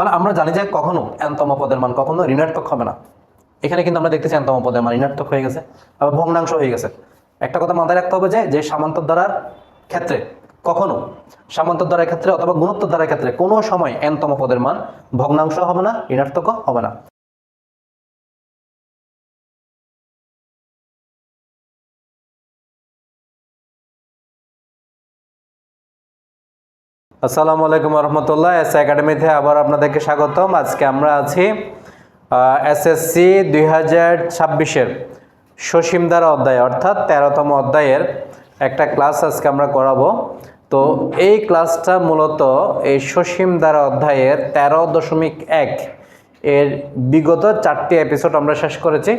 তাহলে আমরা জানি যে কখনো এনতম পদের মান, কখনো ঋণাত্মক হবে না। এখানে কিন্তু আমরা দেখতেছি এনতম পদের মান ঋণাত্মক হয়ে গেছে, আবার ভগ্নাংশ হয়ে গেছে। একটা কথা মাথায় রাখতে হবে যে যে সামান্তর দ্বারার ক্ষেত্রে কখনো সামান্তর দ্বারার ক্ষেত্রে অথবা গুণোত্তর দ্বারার ক্ষেত্রে কোনো সময় এনতম পদের মান ভগ্নাংশ হবে না ঋণাত্মক হবে না। আসসালামু আলাইকুম রহমতুল্লাহ, এস একাডেমিতে আবার আপনাদেরকে স্বাগতম। আজকে আমরা আছি এসএসসি দুই হাজার ছাব্বিশের সসীম দ্বারা অধ্যায়, অর্থাৎ তেরোতম অধ্যায়ের একটা ক্লাস আজকে আমরা করাবো। তো এই ক্লাসটা মূলত এই সসীম দ্বারা অধ্যায়ের তেরো দশমিক এক এর বিগত চারটি এপিসোড আমরা শেষ করেছি।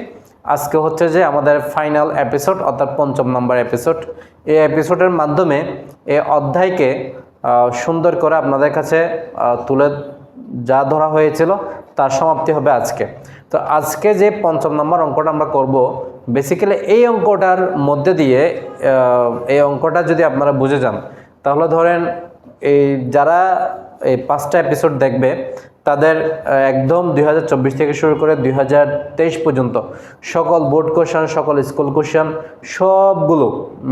আজকে হচ্ছে যে আমাদের ফাইনাল এপিসোড অর্থাৎ পঞ্চম নম্বর এপিসোড এই এপিসোডের মাধ্যমে এই অধ্যায়কে সুন্দর করে আপনাদের কাছে তুলে যা ধরা হয়েছিল তার সমাপ্তি হবে আজকে। তো আজকে যে পঞ্চম নম্বর অঙ্কটা আমরা করব বেসিক্যালি এই অঙ্কটার মধ্যে দিয়ে এই অঙ্কটা যদি আপনারা বুঝে যান, তাহলে ধরেন এই যারা এই পাঁচটা এপিসোড দেখবে তাদের একদম দুই হাজার চব্বিশ থেকে শুরু করে দুই হাজার তেইশ পর্যন্ত সকল বোর্ড কোশ্চেন সকল স্কুল কোশ্চেন সবগুলো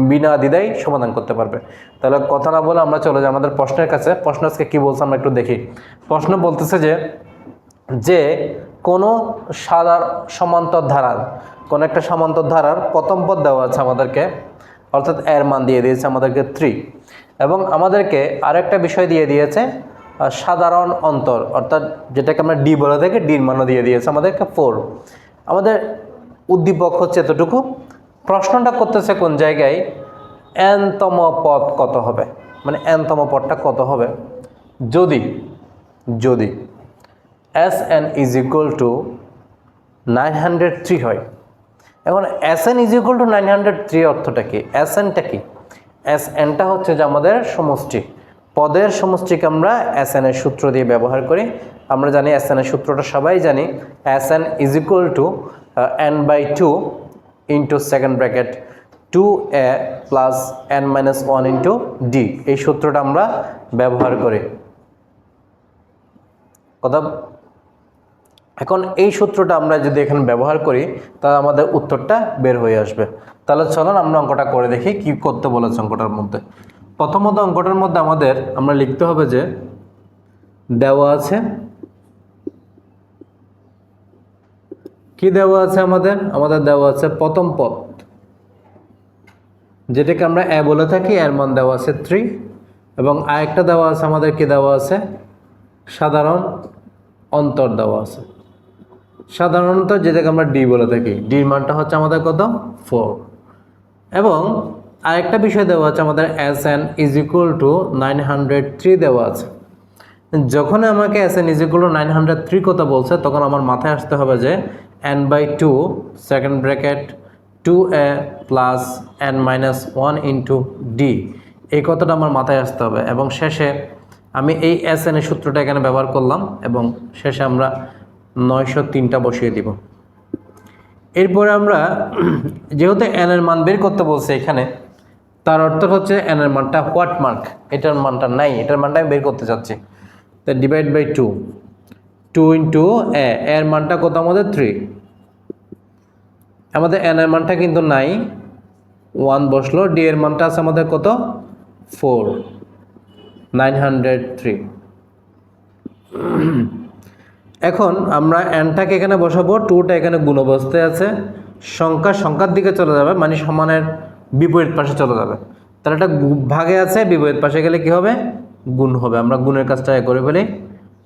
বিনা দ্বিধায় সমাধান করতে পারবে। তাহলে কথা না বলে আমরা চলে যাই আমাদের প্রশ্নের কাছে। প্রশ্ন আজকে কী বলছে আমরা একটু দেখি। প্রশ্ন বলতেছে যে যে কোনো সাদার সমান্তর ধারার কোনো একটা সমান্তর ধারার প্রথম পদ দেওয়া আছে আমাদেরকে, অর্থাৎ এর মান দিয়ে দিয়েছে আমাদেরকে থ্রি এবং আমাদেরকে আরেকটা বিষয় দিয়ে দিয়েছে সাধারণ অন্তর, অর্থাৎ যেটাকে আমরা ডি বলে থাকি ডির মানও দিয়ে দিয়েছে আমাদেরকে ফোর আমাদের উদ্দীপক হচ্ছে এতটুকু। প্রশ্নটা করতেছে কোন জায়গায় এনতম পদ কত হবে? মানে এনতম পদটা কত হবে? যদি যদি S N is equal to nine hundred three হয়। এখন S N is equal to nine hundred three অর্থটা কি? এস এনটা কি? এস এনটা হচ্ছে যে আমাদের সমষ্টি। পদের সমষ্টিকে আমরা এস এনের সূত্র দিয়ে ব্যবহার করি। আমরা জানি এস এর সূত্রটা সবাই জানি। S N is equal to N by two into second bracket two A plus N minus one into D এই সূত্রটা আমরা ব্যবহার করি। কথা এখন এই সূত্রটা আমরা যদি এখানে ব্যবহার করি, তাহলে আমাদের উত্তরটা বের হয়ে আসবে। তাহলে চলুন আমরা অঙ্কটা করে দেখি কি করতে বলেছে অঙ্কটার মধ্যে। প্রথমত অঙ্কটার মধ্যে আমাদের আমরা লিখতে হবে যে দেওয়া আছে। কি দেওয়া আছে আমাদের? আমাদের দেওয়া আছে প্রথম পদ। যেটাকে আমরা এ বলে থাকি, এর মান দেওয়া আছে থ্রি এবং আরেকটা দেওয়া আছে, আমাদের কি দেওয়া আছে? সাধারণ অন্তর দেওয়া আছে। সাধারণত যেটাকে আমরা ডি বলে থাকি ডির মানটা হচ্ছে আমাদের কত? ফোর এবং আরেকটা বিষয় দেওয়া আছে, আমাদের S N is equal to nine hundred three দেওয়া আছে। যখন আমাকে S N is equal to nine hundred three কথা বলছে, তখন আমার মাথায় আসতে হবে যে N by two second bracket two A plus N minus one into D এই কথাটা আমার মাথায় আসতে হবে। এবং শেষে আমি এই এস এন এর সূত্রটা এখানে ব্যবহার করলাম এবং শেষে আমরা নয়শো তিনটা বসিয়ে দিব। এরপরে আমরা, যেহেতু এন এর মান বের করতে বলছে এখানে তার অর্থ হচ্ছে এন এর মানটা হোয়াট মার্ক এটার মানটা নাই, এটার মানটা আমি বের করতে চাচ্ছি। তা divide by two two into A এর মানটা কত আমাদের? থ্রি আমাদের এন এর মানটা কিন্তু নাই। ওয়ান বসল ডি এর মানটা আছে আমাদের কত? ফোর নাইন হান্ড্রেড থ্রি এখন আমরা এনটাকে এখানে বসাবো টুটা এখানে গুণ অবস্থায় আছে। সংখ্যা সংখ্যার দিকে চলে যাবে মানে সমানের বিপরীত পাশে চলে যাবে। তাহলে এটা ভাগে আছে, বিপরীত পাশে গেলে কি হবে? গুণ হবে। আমরা গুণের কাজটা এ করে ফেলি।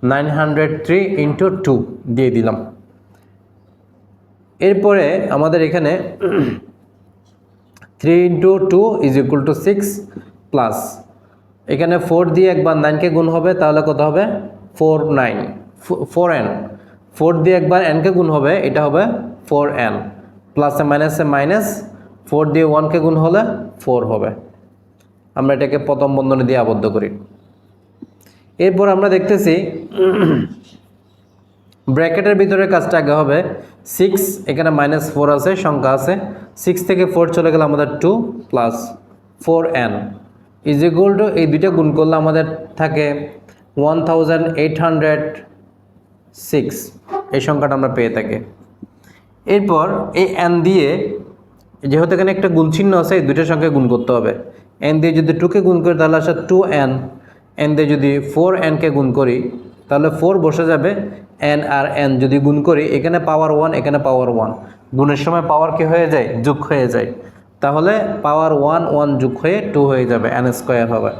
Nine hundred three into two দিয়ে দিলাম। এরপরে আমাদের এখানে three into two is equal to six plus. এখানে ফোর দিয়ে একবার নাইনকে গুণ হবে, তাহলে কত হবে? Four nine. Four N. Four দিয়ে একবার এনকে গুণ হবে, এটা হবে ফোর এন। প্লাসে মাইনাসে মাইনাস ফোর দিয়ে ওয়ানকে গুণ হলে ফোর হবে। আমরা এটাকে প্রথম বন্ধনী দিয়ে আবদ্ধ করি। এরপর আমরা দেখতেছি ব্র্যাকেটের ভিতরে কাজটা আগে হবে। সিক্স এখানে মাইনাস ফোর আছে, সংখ্যা আছে। সিক্স থেকে ফোর চলে গেলে আমাদের two plus four N is equal to এই দুইটা গুণ করলে আমাদের থাকে one thousand eight hundred six এই সংখ্যাটা আমরা পেয়ে থাকি। এরপর এই এন দিয়ে যেহেতু এখানে একটা গুণ চিহ্ন আছে, এই দুইটা সংখ্যায় গুণ করতে হবে। এন দিয়ে যদি টুকে গুণ করি, তাহলে আসে টু এন এন দিয়ে যদি ফোর এনকে গুণ করি, তাহলে ফোর বসে যাবে এন আর এন যদি গুণ করি, এখানে পাওয়ার ওয়ান এখানে পাওয়ার ওয়ান গুণের সময় পাওয়ার কি হয়ে যায়? যোগ হয়ে যায়। তাহলে পাওয়ার ওয়ান ওয়ান যোগ হয়ে টু হয়ে যাবে এন স্কোয়ার হবে।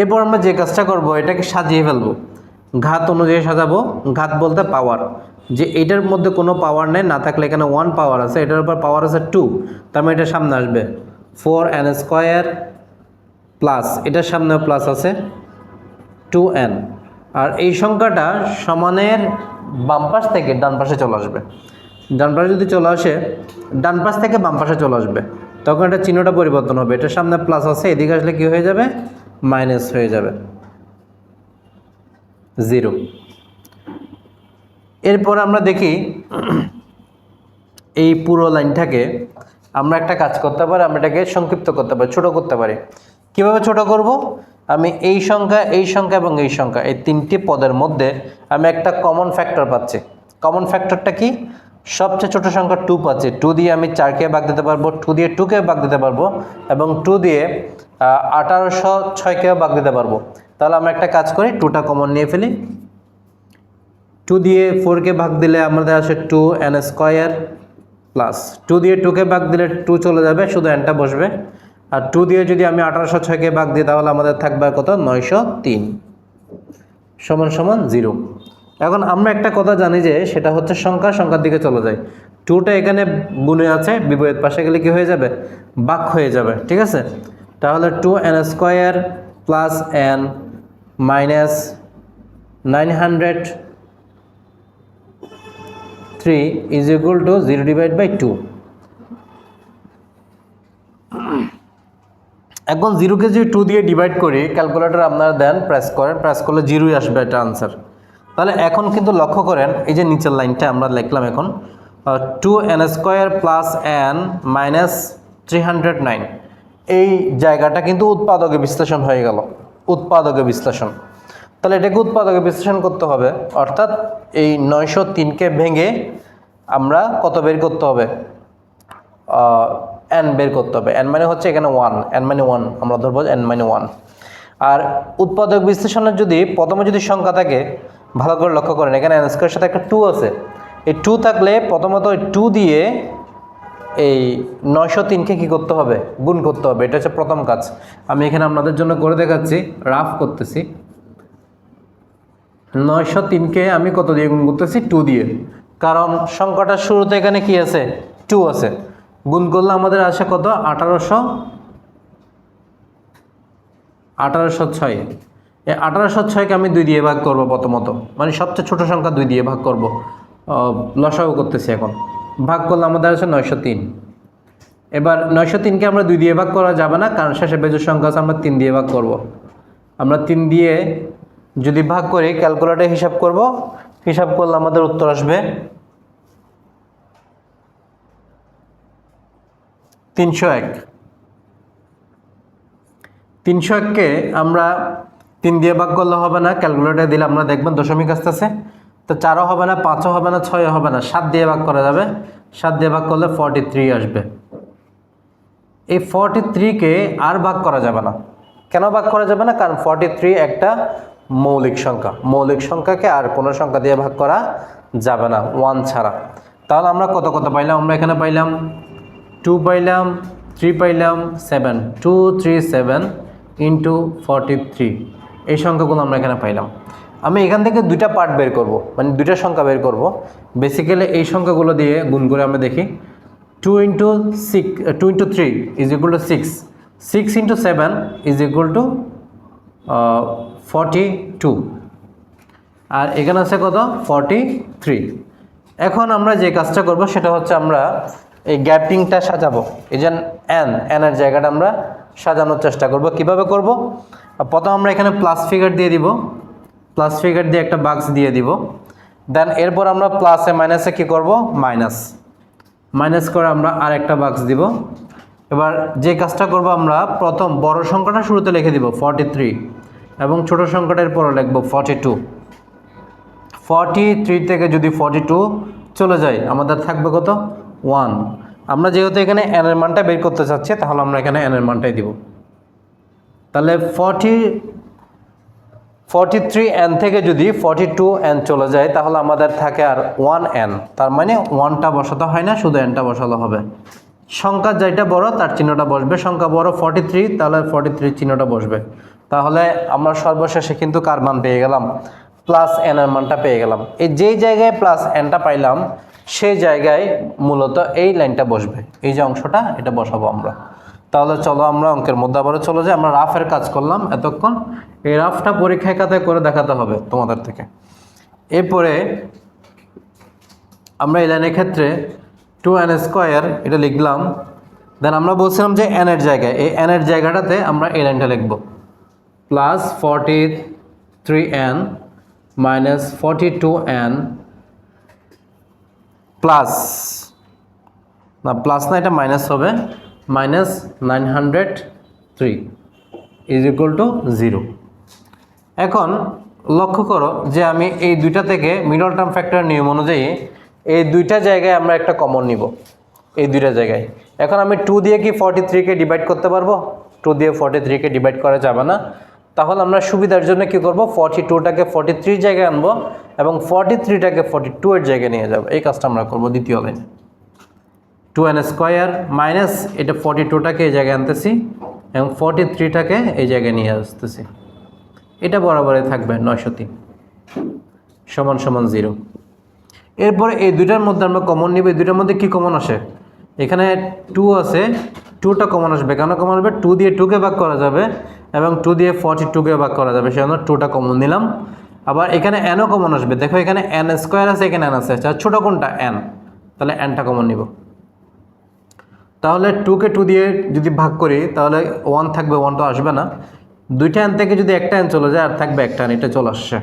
এরপর আমরা যে কাজটা করব, এটাকে সাজিয়ে ফেলব। ঘাত অনুযায়ী সাজাবো। ঘাত বলতে পাওয়ার যে এটার মধ্যে কোনো পাওয়ার নেই, না থাকলে এখানে ওয়ান পাওয়ার আছে, এটার উপর পাওয়ার আছে টু তার মানে এটা সামনে আসবে। ফোর এন স্কোয়ার প্লাস এটার সামনেও প্লাস আছে টু এন আর এই সংখ্যাটা সমানের বাম পাশ থেকে ডান পাশে চলে আসবে। ডান পাশে যদি চলে আসে, ডান পাশ থেকে বাম পাশে চলে আসবে, তখন এটা চিহ্নটা পরিবর্তন হবে। এটার সামনে প্লাস আছে, এদিকে আসলে কি হয়ে যাবে? মাইনাস হয়ে যাবে। জিরো এরপর আমরা দেখি এই পুরো লাইনটাকে আমরা একটা কাজ করতে পারি, আমরা এটাকে সংক্ষিপ্ত করতে পারি, ছোট করতে পারি। কীভাবে ছোট করব? আমি এই সংখ্যা এই সংখ্যা এবং এই সংখ্যা, এই তিনটি পদের মধ্যে আমি একটা কমন ফ্যাক্টর পাচ্ছি। কমন ফ্যাক্টরটা কি? সবচেয়ে ছোট সংখ্যা টু পাচ্ছি। টু দিয়ে আমি চারকে ভাগ দিতে পারব টু দিয়ে টুকে ভাগ দিতে পারব এবং টু দিয়ে আঠারোশো ছয়কেও ভাগ দিতে পারব। তাহলে আমরা একটা কাজ করি টুটা কমন নিয়ে ফেলি। টু দিয়ে ফোরকে ভাগ দিলে আমাদের আসে two N square plus two দিয়ে টুকে ভাগ দিলে টু চলে যাবে, শুধু এনটা বসবে। আর টু দিয়ে যদি আমি আঠারোশো ছয়কে ভাগ দিই, তাহলে আমাদের থাকবে কত? নয়শো তিন। সমান সমান জিরো। এখন আমরা একটা কথা জানি যে সেটা হচ্ছে সংখ্যা, সংখ্যার দিকে চলে যায় টুটা এখানে গুণে আছে, বিপরীত পাশে গেলে কি হয়ে যাবে? বাক হয়ে যাবে, ঠিক আছে? তাহলে two N square plus N minus nine hundred three is equal to zero divide by two এখন জিরোকে যদি টু দিয়ে ডিভাইড করি ক্যালকুলেটর আপনারা দেন প্রেস করেন প্রেস করলে জিরোই আসবে এটা আনসার তাহলে এখন কিন্তু লক্ষ্য করেন, এই যে নিচের লাইনটা আমরা লিখলাম এখন two N square plus N minus three hundred nine এই জায়গাটা কিন্তু উৎপাদকে বিশ্লেষণ হয়ে গেল, উৎপাদকে বিশ্লেষণ। তাহলে এটাকে উৎপাদকে বিশ্লেষণ করতে হবে। অর্থাৎ এই নয়শো তিনকে ভেঙে আমরা কত বের করতে হবে? এন বের করতে হবে। এন মানে হচ্ছে এখানে ওয়ান এন মানে ওয়ান আমরা ধরবো এন মানে ওয়ান আর উৎপাদক বিশ্লেষণের যদি, প্রথমে যদি সংখ্যা থাকে, ভালো করে লক্ষ্য করেন, এখানে এন স্কোয়ারের সাথে একটা টু আছে। এই টু থাকলে প্রথমত টু দিয়ে এই নয়শো তিনকে কী করতে হবে? গুণ করতে হবে। এটা হচ্ছে প্রথম কাজ। আমি এখানে আপনাদের জন্য করে দেখাচ্ছি, রাফ করতেছি। নয়শো তিনকে আমি কত দিয়ে গুণ করতেছি? টু দিয়ে। কারণ সংখ্যাটার শুরুতে এখানে কি আছে? টু আছে। গুণ করলে আমাদের আসে কত? আঠারোশো আঠারোশো ছয়। এই আঠারোশো ছয়কে আমি দুই দিয়ে ভাগ করব প্রথমত। মানে সবচেয়ে ছোট সংখ্যা দুই দিয়ে ভাগ করব। লসাও করতেছি এখন। ভাগ করলে আমাদের আছে নয়শো তিন। এবার নয়শো তিনকে আমরা দুই দিয়ে ভাগ করা যাবে না, কারণ শেষে বেজোর সংখ্যা আছে, আমরা তিন দিয়ে ভাগ করব। আমরা তিন দিয়ে যদি ভাগ করি ক্যালকুলেটরে হিসাব করব। হিসাব করলে আমাদের উত্তর আসবে তিনশো এক। তিনশো এককে আমরা তিন দিয়ে ভাগ করলে হবে না ক্যালকুলেটরে দিলে আমরা দেখবেন দশমিক আসতেছে। তো চারও হবে না, পাঁচও হবে না, ছয়ও হবে না, সাত দিয়ে ভাগ করা যাবে। সাত দিয়ে ভাগ করলে ফর্টি আসবে। এই ফর্টি থ্রিকে আর ভাগ করা যাবে না। কেন ভাগ করা যাবে না? কারণ ফর্টি একটা মৌলিক সংখ্যা। মৌলিক সংখ্যাকে আর কোনো সংখ্যা দিয়ে ভাগ করা যাবে না ওয়ান ছাড়া। তাহলে আমরা কত কত পাইলাম? আমরা এখানে পাইলাম টু পাইলাম থ্রি পাইলাম seven two three seven into forty three এই সংখ্যাগুলো আমরা এখানে পাইলাম। আমি এখান থেকে দুইটা পার্ট বের করব মানে দুইটা সংখ্যা বের করব। বেসিক্যালি এই সংখ্যাগুলো দিয়ে গুণ করে আমরা দেখি। Two into six two into three is equal to six six into seven is equal to forty two. আর এখানে আছে কত? Forty three. এখন আমরা যে কাজটা করব, সেটা হচ্ছে আমরা এই গ্যাপিংটা সাজাবো। এই যে এন এনের জায়গাটা আমরা সাজানোর চেষ্টা করব। কীভাবে করব? প্রথম আমরা এখানে প্লাস ফিগার দিয়ে দিব। প্লাস ফিগার দিয়ে একটা বাক্স দিয়ে দিব। দেন এরপর আমরা প্লাসে মাইনাসে কি করব? মাইনাস মাইনাস করে আমরা আর একটা বাক্স দিব। এবার যে কাজটা করব আমরা, প্রথম বড় সংখ্যাটা শুরুতে লিখে দিব ফর্টি থ্রি এবং ছোট সংখ্যাটার পরে লিখব ফর্টি টু ফর্টি থ্রি থেকে যদি ফর্টি টু চলে যায়, আমাদের থাকবে কত? ওয়ান আমরা যেহেতু এখানে এনের মানটা বের করতে চাচ্ছি, তাহলে আমরা এখানে এনের মানটাই দিব। তাহলে ফর্টি ফর্টি থ্রি এন থেকে যদি ফর্টি টু এন চলে যায়, তাহলে আমাদের থাকে আর ওয়ান এন তার মানে ওয়ানটা বসাতে হয় না, শুধু এনটা বসালে হবে। সংখ্যা যেটা বড়, তার চিহ্নটা বসবে। সংখ্যা বড় ফর্টি থ্রি তাহলে ফর্টি থ্রি চিহ্নটা বসবে। তাহলে আমরা সর্বশেষে কিন্তু কার মান পেয়ে গেলাম? প্লাস এন এর মানটা পেয়ে গেলাম। এই যেই জায়গায় প্লাস এনটা পাইলাম, সেই জায়গায় মূলত এই লাইনটা বসবে। এই যে অংশটা, এটা বসাবো আমরা। তাহলে চলো আমরা অঙ্কের মধ্যে আবারও চলে যাই। আমরা রাফের কাজ করলাম এতক্ষণ। এই রাফটা পরীক্ষায় খাতায় করে দেখাতে হবে তোমাদের থেকে। এরপরে আমরা এই লাইনের ক্ষেত্রে টু এন স্কোয়ার এটা লিখলাম। দেন আমরা বলছিলাম যে এনের জায়গায়। এই এনের জায়গাটাতে আমরা এই লাইনটা লিখব। Plus forty three N minus forty two N plus. না প্লাস না, এটা মাইনাস হবে। Minus nine hundred three is equal to zero. এখন লক্ষ্য করো যে আমি এই দুইটা থেকে মিডল টার্ম ফ্যাক্টর নিয়ম অনুযায়ী এই দুইটা জায়গায় আমরা একটা কমন নিব। এই দুইটা জায়গায়। এখন আমি টু দিয়ে কি ফর্টি থ্রিকে ডিভাইড করতে পারব? টু দিয়ে ফর্টি থ্রিকে ডিভাইড করা যাবে না। তাহলে আমরা সুবিধার জন্য কি করব? ফর্টি টুটাকে ফর্টি থ্রির জায়গায় আনব এবং ফর্টি থ্রিটাকে ফর্টি টু এর জায়গায় নিয়ে যাব। এই কাজটা আমরা করব দ্বিতীয় লাইনে। টু এন স্কোয়ার মাইনাস এটা ফর্টি টুটাকে এই জায়গায় আনতেছি এবং ফর্টি থ্রিটাকে এই জায়গায় নিয়ে আসতেছি। এটা বরাবরই থাকবে নয়শো তিন সমান সমান জিরো। এরপরে এই দুইটার মধ্যে আমরা কমন নিব। এই দুইটার মধ্যে কি কমন আসে? এখানে টু আছে টুটা কমন আসবে। কেন কমন আসবে? টু দিয়ে টুকে ভাগ করা যাবে। এবং টু দিয়ে ফর্টি টুকে ভাগ করা যাবে, সেজন্য টুটা কমন নিলাম। আবার এখানে এনও কমন আসবে। দেখো এখানে এন স্কোয়ার আছে, এখানে এন আছে। আচ্ছা ছোটো কোনটা? এন তাহলে এনটা কমন নিব। তাহলে টুকে টু দিয়ে যদি ভাগ করি, তাহলে ওয়ান থাকবে ওয়ান তো আসবে না। দুইটা এন থেকে যদি একটা এন চলে যায়, আর থাকবে একটা এন এটা চলে আসছে।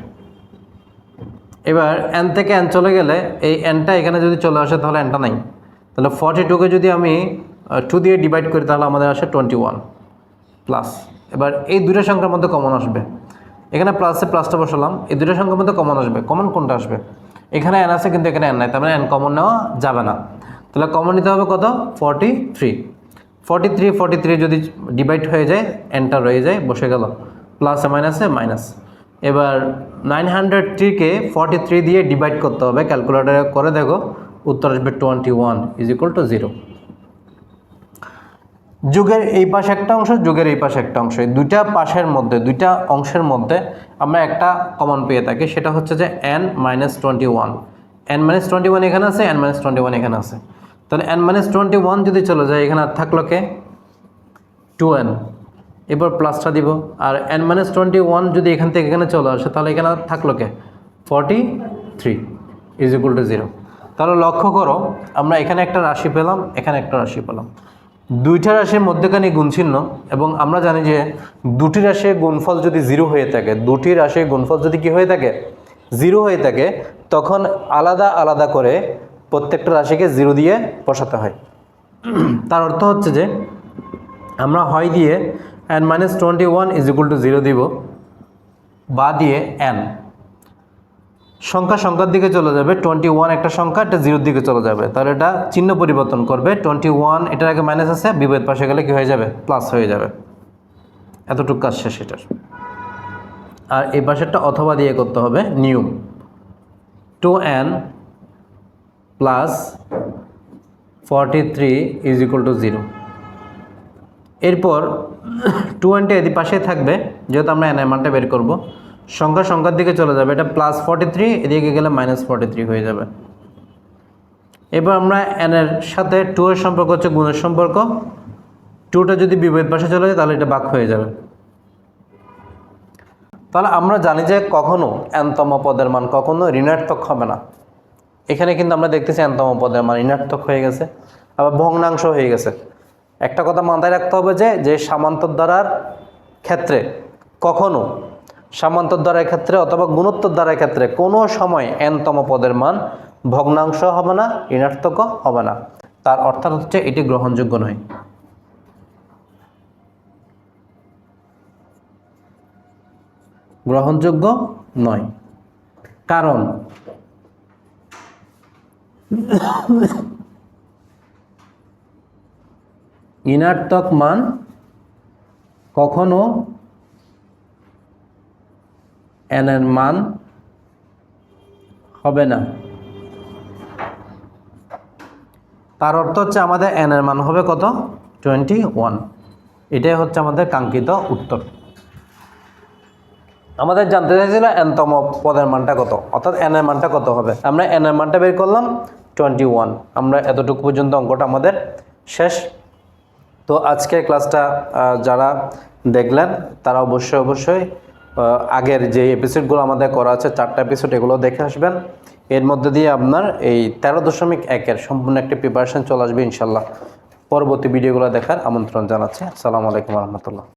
এবার এন থেকে এন চলে গেলে এই এনটা এখানে যদি চলে আসে, তাহলে এনটা নাই। তাহলে ফর্টি টুকে যদি আমি টু দিয়ে ডিভাইড করি, তাহলে আমাদের আসে টোয়েন্টি ওয়ান প্লাস এবার এই দুটো সংখ্যার মধ্যে কমন আসবে। এখানে প্লাসে প্লাসটা বসালাম, এই দুটো সংখ্যার মধ্যে কমন আসবে। কমন কোনটা আসবে? এখানে এন আছে কিন্তু এখানে এন নাই, তার মানে এন কমন নেওয়া যাবে না। তাহলে কমন নিতে হবে কত? Forty three forty three forty three যদি ডিভাইড হয়ে যায় এনটা রয়ে যায়, বসে গেল। প্লাসে মাইনাসে মাইনাস এবার নাইন হান্ড্রেড থ্রিকে ফর্টি থ্রি দিয়ে ডিভাইড করতে হবে। ক্যালকুলেটারে করে দেখো, উত্তর আসবে twenty one is equal to zero যুগের এই পাশে একটা অংশ, যুগের এই পাশে একটা অংশ। এই দুইটা পাশের মধ্যে, দুইটা অংশের মধ্যে আমরা একটা কমন পেয়ে থাকি, সেটা হচ্ছে যে N minus twenty one N minus twenty one এখানে আছে এন মাইনাস টোয়েন্টি ওয়ান এখানে আছে। তাহলে এন মাইনাস টোয়েন্টি ওয়ান যদি চলে যায়, এখানে আর থাকল কে? টু এন এবার প্লাসটা দিব। আর এন মাইনাস টোয়েন্টি ওয়ান যদি এখান থেকে এখানে চলে আসে, তাহলে এখানে আর থাকল কে? Forty three is equal to zero তাহলে লক্ষ্য করো, আমরা এখানে একটা রাশি পেলাম, এখানে একটা রাশি পেলাম। দুইটা রাশির মধ্যেখানে গুণচিহ্ন এবং আমরা জানি যে দুটি রাশির গুণফল যদি জিরো হয়ে থাকে, দুটি রাশির গুণফল যদি কি হয়ে থাকে? জিরো হয়ে থাকে, তখন আলাদা আলাদা করে প্রত্যেকটা রাশিকে জিরো দিয়ে বসাতে হয়। তার অর্থ হচ্ছে যে আমরা হয় দিয়ে N minus twenty one is equal to zero দিব, বা দিয়ে এন সংখ্যা সংখ্যার দিকে চলে যাবে টোয়েন্টি ওয়ান একটা সংখ্যা, এটা জিরোর দিকে চলে যাবে। তাহলে এটা চিহ্ন পরিবর্তন করবে টোয়েন্টি ওয়ান এটার আগে মাইনাস আছে বিপরীত পাশে গেলে কি হয়ে যাবে? প্লাস হয়ে যাবে। এতটুকু কাজ শেষ এটার। আর এই পাশেরটা অথবা দিয়ে করতে হবে নিয়ম two N plus forty three is equal to zero এরপর টোয়েন্টি এদিকে পাশে থাকবে, যেহেতু আমরা এন মানটা বের করব। সংখ্যা সংখ্যার দিকে চলে যাবে। এটা প্লাস ফর্টি থ্রি এদিকে গেলে মাইনাস ফর্টি থ্রি হয়ে যাবে। এবার আমরা এন এর সাথে টু এর সম্পর্ক হচ্ছে গুণের সম্পর্ক। টুটা যদি বিপরীত পাশে চলে যায়, তাহলে এটা বাক হয়ে যাবে। তাহলে আমরা জানি যে কখনো এনতম পদের মান কখনো ঋণাত্মক হবে না। এখানে কিন্তু আমরা দেখতেছি এনতম পদের মান ঋণাত্মক হয়ে গেছে, আবার ভগ্নাংশ হয়ে গেছে। একটা কথা মাথায় রাখতে হবে যে যে সামান্তর দ্বারার ক্ষেত্রে কখনো সামান্তর দ্বারের ক্ষেত্রে অথবা গুণোত্তর দ্বারের ক্ষেত্রে কোনো সময় এনতম পদের মান ভগ্নাংশ হবে না ঋণাত্মকও হবে না। তার অর্থাৎ হচ্ছে এটি গ্রহণযোগ্য নয়। গ্রহণযোগ্য নয়। কারণ ঋণাত্মক মান কখনো এন এর মান হবে না। তার অর্থ হচ্ছে আমাদের এন এর মান হবে কত? টোয়েন্টি ওয়ান এটাই হচ্ছে আমাদের কাঙ্ক্ষিত উত্তর। আমাদের জানতে চাইছিল এনতম পদের মানটা কত? অর্থাৎ এন এর মানটা কত হবে? আমরা এন এর মানটা বের করলাম টোয়েন্টি ওয়ান আমরা এতটুকু পর্যন্ত অঙ্কটা আমাদের শেষ। তো আজকের ক্লাসটা যারা দেখলেন, তারা অবশ্যই অবশ্যই আগের যে এপিসোডগুলো আমাদের করা আছে, চারটা এপিসোড এগুলো দেখে আসবেন। এর মধ্যে দিয়ে আপনার এই তেরো দশমিক একের সম্পূর্ণ একটি প্রিপারেশন চলে আসবে ইনশাল্লাহ পরবর্তী ভিডিওগুলো দেখার আমন্ত্রণ জানাচ্ছি। আসসালামু আলাইকুম রহমতুল্লাহ।